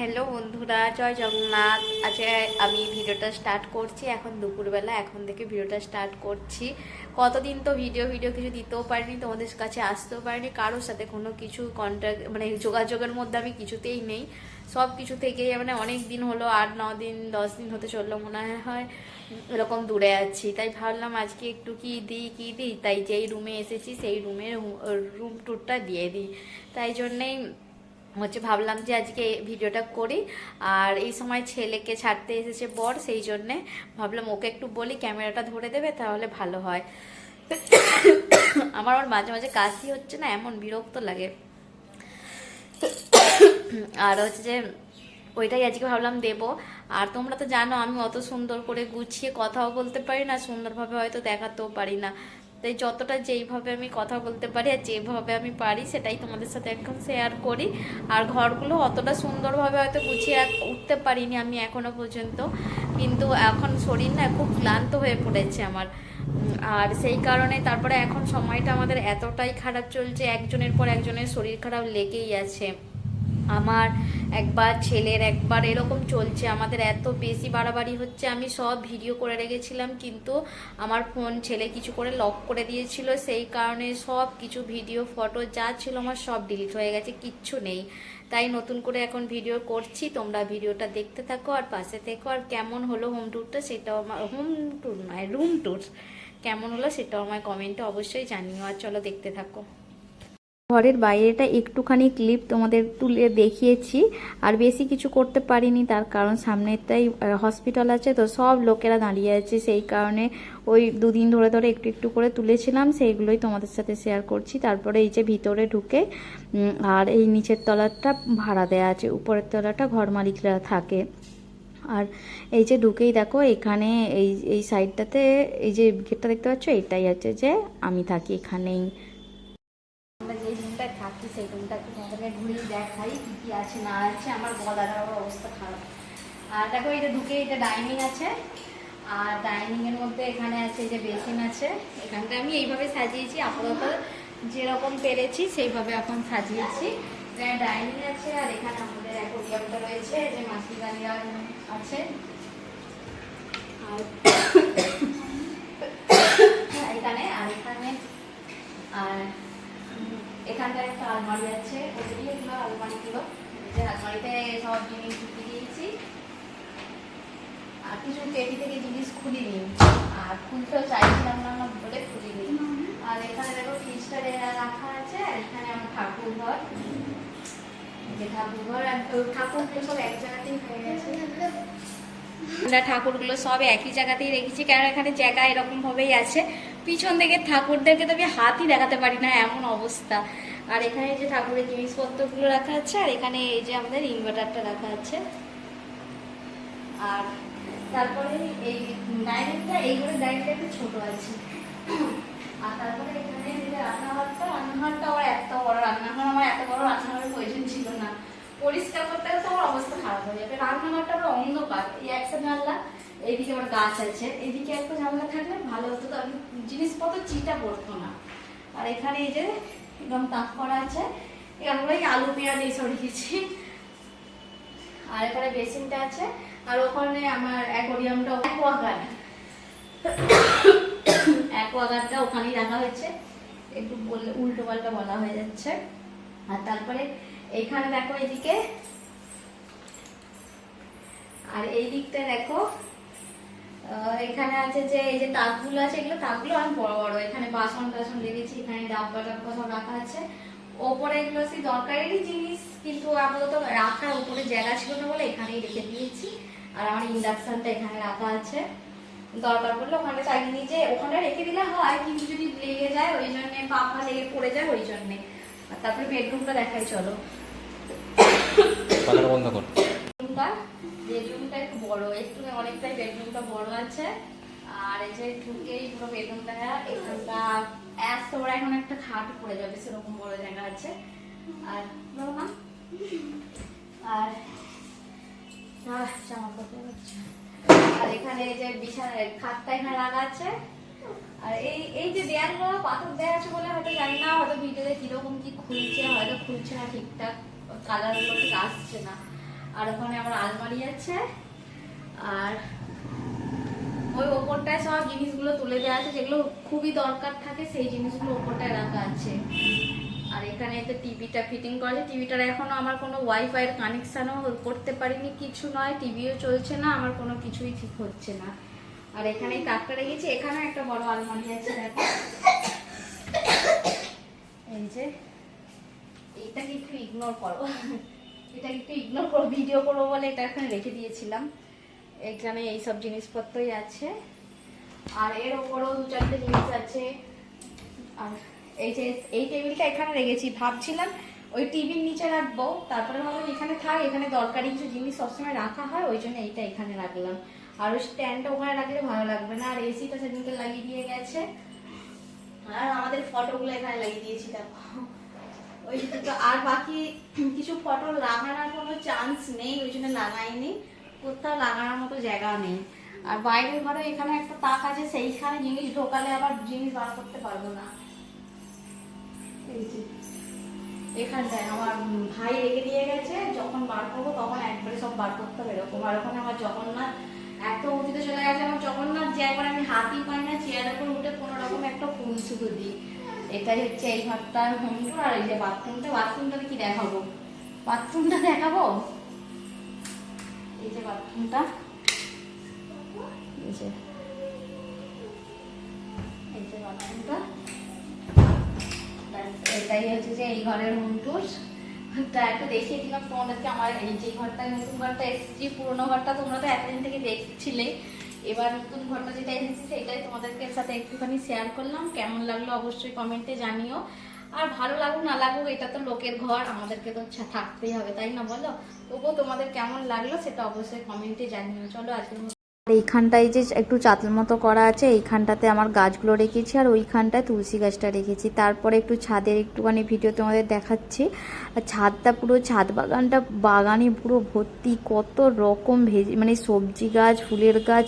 Hello বন্ধুরা, জয় জগন্নাথ। আজকে আমি ভিডিওটা স্টার্ট করছি। এখন দুপুরবেলা, এখন থেকে ভিডিওটা স্টার্ট করছি। কতদিন তো ভিডিও ভিডিও কিছু দিতেও পারিনি, তোমাদের কাছে আসতেও পারিনি। কারোর সাথে কোনো কিছু কন্ট্যাক্ট মানে যোগাযোগের মধ্যে আমি কিছুতেই নেই। সব কিছু থেকেই মানে অনেক দিন হলো, আট, ন দিন, দশ দিন হতে চলল মনে হয়, এরকম দূরে আছি। তাই ভাবলাম আজকে একটু কি দিই কি দিই? তাই যেই রুমে এসেছি, সেই রুমের রুম ট্যুরটা দিয়ে দিই। তাই জন্যেই হচ্ছে ভাবলাম যে আজকে ভিডিওটা করি। আর এই সময় ছেলেকে ছাড়তে এসেছে বর, সেই জন্যে ভাবলাম ওকে একটু বলি, ক্যামেরাটা ধরে দেবে তাহলে ভালো হয়। আমার মাঝে মাঝে কাশি হচ্ছে না, এমন বিরক্ত লাগে। আর হচ্ছে যে ওইটাই আজকে ভাবলাম দেবো। আর তোমরা তো জানো আমি অত সুন্দর করে গুছিয়ে কথাও বলতে পারি না, সুন্দরভাবে হয়তো দেখাতেও পারি না। তাই যতটা যেইভাবে আমি কথা বলতে পারি আর যেভাবে আমি পারি সেটাই তোমাদের সাথে এখন শেয়ার করি। আর ঘরগুলো অতটা সুন্দরভাবে হয়তো গুছিয়ে উঠতে পারিনি আমি এখনও পর্যন্ত। কিন্তু এখন শরীর না খুব ক্লান্ত হয়ে পড়েছে আমার। আর সেই কারণে তারপরে এখন সময়টা আমাদের এতটাই খারাপ চলছে, একজনের পর একজনের শরীর খারাপ লেগেই আছে। আমার একবার, ছেলের একবার, এরকম চলছে। আমাদের এত বেশি বাড়াবাড়ি হচ্ছে, আমি সব ভিডিও করে রেখেছিলাম, কিন্তু আমার ফোন ছেলে কিছু করে লক করে দিয়েছিল। সেই কারণে সব কিছু ভিডিও ফটো যা ছিল আমার সব ডিলিট হয়ে গেছে, কিচ্ছু নেই। তাই নতুন করে এখন ভিডিও করছি। তোমরা ভিডিওটা দেখতে থাকো আর পাশে থেকো। আর কেমন হলো হোম ট্যুরটা সেটাও আমার হোম ট্যুর নয় রুম ট্যুর কেমন হলো সেটাও আমার কমেন্টে অবশ্যই জানিও। আর চলো দেখতে থাকো। ঘরের বাইরেটা একটুখানি ক্লিপ তোমাদের তুলে দেখিয়েছি। আর বেশি কিছু করতে পারিনি, তার কারণ সামনেরটাই হসপিটাল আছে, তো সব লোকেরা দাঁড়িয়ে আছে। সেই কারণে ওই দুদিন ধরে ধরে একটু একটু করে তুলেছিলাম, সেইগুলোই তোমাদের সাথে শেয়ার করছি। তারপরে এই যে ভিতরে ঢুকে আর এই নিচের তলাটা ভাড়া দেওয়া আছে, উপরের তলাটা ঘর মালিকরা থাকে। আর এই যে ঢুকেই দেখো, এখানে এই এই সাইডটাতে এই যে গেটটা দেখতে পাচ্ছ, এটাই আছে যে আমি থাকি এখানেই আমরা যে রুমটায় থাকি সেই রুমটা একটু তোমাদেরকে ঘুরিয়ে দেখাই কি কি আছে, না আছে। আমার গলার অবস্থা খারাপ। আর দেখো এটা ঢুকে এটা ডাইনিং আছে। আর ডাইনিং এর মধ্যে এখানে আছে যে বেসিন আছে। এখানটা আমি এইভাবে সাজিয়েছি, আপাতত যেরকম পেরেছি সেইভাবে এখন সাজিয়েছি। ডাইনিং আছে, আর এখানে আমাদের অ্যাকোরিয়ামটা রয়েছে যে মাছি দাঁড়িয়ে আছে। আর এখানে আর এখানে আর এখানটায় একটা আলমারি আছে ওদিকে এগুলো আলমারিগুলো যে আলমারিতে সব জিনিস ঢুকিয়ে দিয়েছি। আর কিছু পেটি থেকে জিনিস খুলিনি। আর খুলতেও চাইছিলাম না, আমার বলে খুলিনি। আর এখানে দেখো ফ্রিজটা রাখা আছে, আর এখানে আমার ঠাকুর ঘর। যে ঠাকুর ঘর ঠাকুরগুলো সব এক জায়গাতেই হয়ে গেছে। ঠাকুরগুলো সব একই জায়গাতেই রেখেছি কারণ এখানে জায়গা এরকম ভাবেই আছে। পিছন থেকে ঠাকুরদেরকে তো আমি হাতই দেখাতে পারি না, এমন অবস্থা। আর এখানে যে ঠাকুরের জিনিসপত্রগুলো রাখা আছে, আর এখানে এই যে আমাদের ইনভার্টারটা রাখা আছে। আর তারপরে এই ডাইনিংটা এইগুলো ডাইনিংটা একটু ছোট আছে। আর তারপরে এখানে এই রান্নাঘরটা রান্নাঘরটা আবার এত বড়, রান্নাঘর আমার এত বড়, রান্নাঘরের প্রয়োজন ছিল না। পরিষ্কার করতে গেলে তো আমার অবস্থা খারাপ হয়ে যাবে। রান্নাঘরটা আবার অন্ধকার, এই একটা জানলা এইদিকে আমার গাছ আছে। এইদিকে একটা জানলা থাকলে ভালো হতো, তো আমি জিনিসপত্র চিটা পড়তো না। আর এখানে এই যে একদম তাক করা আছে, এখানে আলু পেঁয়াজ এইসব রেখেছি আর এখানে বেসিনটা আছে, আর ওখানে আমার অ্যাকোরিয়ামটা অ্যাকোয়াগার্ড। অ্যাকোয়াগার্ডটা ওখানেই রাখা হয়েছে। একটু বললে উল্টো পাল্টা বলা হয়ে যাচ্ছে। আর তারপরে এইখানে দেখো এদিকে। আর এই দিকটা দেখো এখানে আছে যে এই যে তাকগুলো আছে এগুলো তাকগুলো অনেক বড় বড়। এখানে বাসন টাসন রেখেছি এখানে ডাব্বা টাব্বা সব রাখা আছে। ওপরে এগুলো সেই দরকারি জিনিস কিন্তু আপাতত রাখার উপরে জায়গা ছিল না বলে এখানেই রেখে দিয়েছি। আর আমার ইন্ডাকশনটা এখানে রাখা আছে। দরকার পড়লে ওখানে চালিয়ে নিয়ে যে ওখানে রেখে দিলে হয় কিন্তু যদি লেগে যায় ওই জন্য পাখা লেগে পড়ে যায় ওই জন্যে। আর তারপরে বেডরুমটা দেখাই চলো। বন্ধ কর। বেডরুমটা বেডরুমটা একটু বড় না অনেকটাই বেডরুমটা বড় আছে। আর এই যে ঢুকেই পুরো বেডরুমটা, এখানটা এত বড় এখন একটা খাট পড়ে যাবে, সেরকম বড় জায়গা আছে। আর আর এখানে যে বিছানা, খাটটা এখানে রাখা আছে। আর এই এই যে দেয়ালগুলো, পাথর দেওয়া আছে বলে হয়তো জানি না, হয়তো ভিডিওতে কীরকম কি খুলছে, হয়তো খুলছে না ঠিকঠাক কালারগুলো ঠিক আসছে না। আর ওখানে আমার আলমারি আছে। আর ওই ওপরটায় সব জিনিসগুলো তুলে দেওয়া আছে, যেগুলো খুবই দরকার থাকে, সেই জিনিসগুলো ওপরটায় রাখা আছে। আর এখানে তো টিভিটা ফিটিং করা আছে, টিভিটার এখনও আমার কোনো ওয়াইফাইয়ের কানেকশানও করতে পারিনি, কিছু নয়, টিভিও চলছে না, আমার কোনো কিছুই ঠিক হচ্ছে না। আর এখানে কাকটা রেখেছি এখানে একটা বড় আলমারি আছে, দেখো। এই যে, এইটাকে একটু ইগনোর করো। এটাকে একটু ইগনোর করো ভিডিও করব বলে এটা এখানে রেখে দিয়েছিলাম। এখানে এইসব জিনিসপত্রই আছে। আর এর ওপরেও দু চারটে জিনিস আছে। আর এই যে, এই টেবিলটা এখানে রেখেছি। ভাবছিলাম ওই টিভির নিচে রাখব। তারপরে ভাবলাম এখানে থাক, এখানে দরকারি কিছু জিনিস সবসময় রাখা হয়, ওই জন্য এইটা এখানে রাখলাম। আর ওই স্ট্যান্ডটা ওখানে রাখলে ভালো লাগবে না। আর এসিটা সেদিনকে লাগিয়ে দিয়ে গেছে। আর আমাদের ফটোগুলো এখানে লাগিয়ে দিয়েছি, দেখো। ওই দুটো আর বাকি কিছু ফটো লাগানোর কোনো চান্স নেই, ওই জন্য লাগাইনি। কোথাও লাগানোর মতো জায়গা নেই। আর বাইরের ঘরে এখানে একটা তাক আছে, সেইখানে জিনিস ঢোকালে আবার জিনিস বার করতে পারব না। এখানটায় আমার ভাই রেখে দিয়ে গেছে, যখন বার করব তখন একবারে সব বার করতে হবে এরকম। আর ওখানে আমার জগন্নাথ এত উঁচুতে চলে গেছে, আমার জগন্নাথ জায়গায় আমি হাতই পাই না, চেয়ারের উপর উঠে কোনো রকম একটা ফুল শুধু দিই। এটাই হচ্ছে এই ঘরটার হোম আর এই যে বাথরুমটা বাথরুমটাতে কি দেখাবো? বাথরুমটা দেখাবো? এই যে বাথরুমটা। বাথরুমটা। এটাই হচ্ছে যে এই ঘরের হোম তা একটু দেখিয়ে দিলাম তোমাদেরকে আমার। এই যে ঘরটা, নতুন ঘরটা এসেছি, পুরোনো ঘরটা তোমরা তো এতদিন থেকে দেখছিলে। এবার নতুন ঘরটা যেটা এসেছি, সেটাই তোমাদেরকে সাথে একটুখানি শেয়ার করলাম। কেমন লাগল অবশ্যই কমেন্টে জানিও। আর ভালো লাগুক, না লাগুক, এটা তো লোকের ঘর, আমাদেরকে তো থাকতেই হবে, তাই না বলো? তবুও তোমাদের কেমন লাগল সেটা অবশ্যই কমেন্টে জানিও। চলো, আজকের এইখানটায় যে একটু চাতল মতো করা আছে, এইখানটাতে আমার গাছগুলো রেখেছি আর ওইখানটায় তুলসী গাছটা রেখেছি। তারপরে একটু ছাদের একটুখানি ভিডিও তোমাদের দেখাচ্ছি। আর ছাদটা পুরো, ছাদ বাগানটা, বাগানে পুরো ভর্তি, কত রকম ভেজি মানে সবজি গাছ, ফুলের গাছ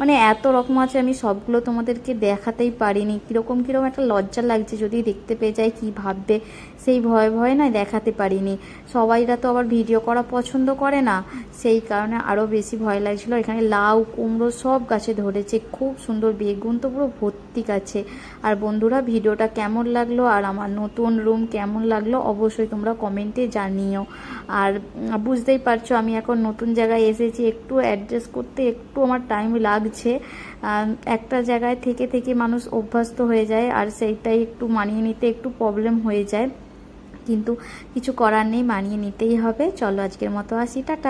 মানে এত রকম আছে, আমি সবগুলো তোমাদেরকে দেখাতেই পারিনি। কীরকম কীরকম একটা লজ্জা লাগছে, যদি দেখতে পেয়ে যায় কী ভাববে? সেই ভয়ে ভয়ে না দেখাতে পারিনি। সবাইরা তো আবার ভিডিও করা পছন্দ করে না। সেই কারণে আরও বেশি ভয় লাগছিল। এখানে লাউ কুমড়ো সব গাছে ধরেছে, খুব সুন্দর বেগুন তো পুরো ভর্তি গাছে। আর বন্ধুরা, ভিডিওটা কেমন লাগল আর আমার নতুন রুম কেমন লাগল অবশ্যই তোমরা কমেন্টে জানিও। আর বুঝতেই পারছ আমি এখন নতুন জায়গায় এসেছি, একটু অ্যাডজাস্ট করতে একটু আমার টাইম লাগছে। একটা জায়গায় থেকে থেকে মানুষ অভ্যস্ত হয়ে যায় আর সেইটাই একটু মানিয়ে নিতে একটু প্রবলেম হয়ে যায়। কিন্তু কিছু করার নেই, মানিয়ে নিতেই হবে। চলো আজকের মতো আসি, টাটা।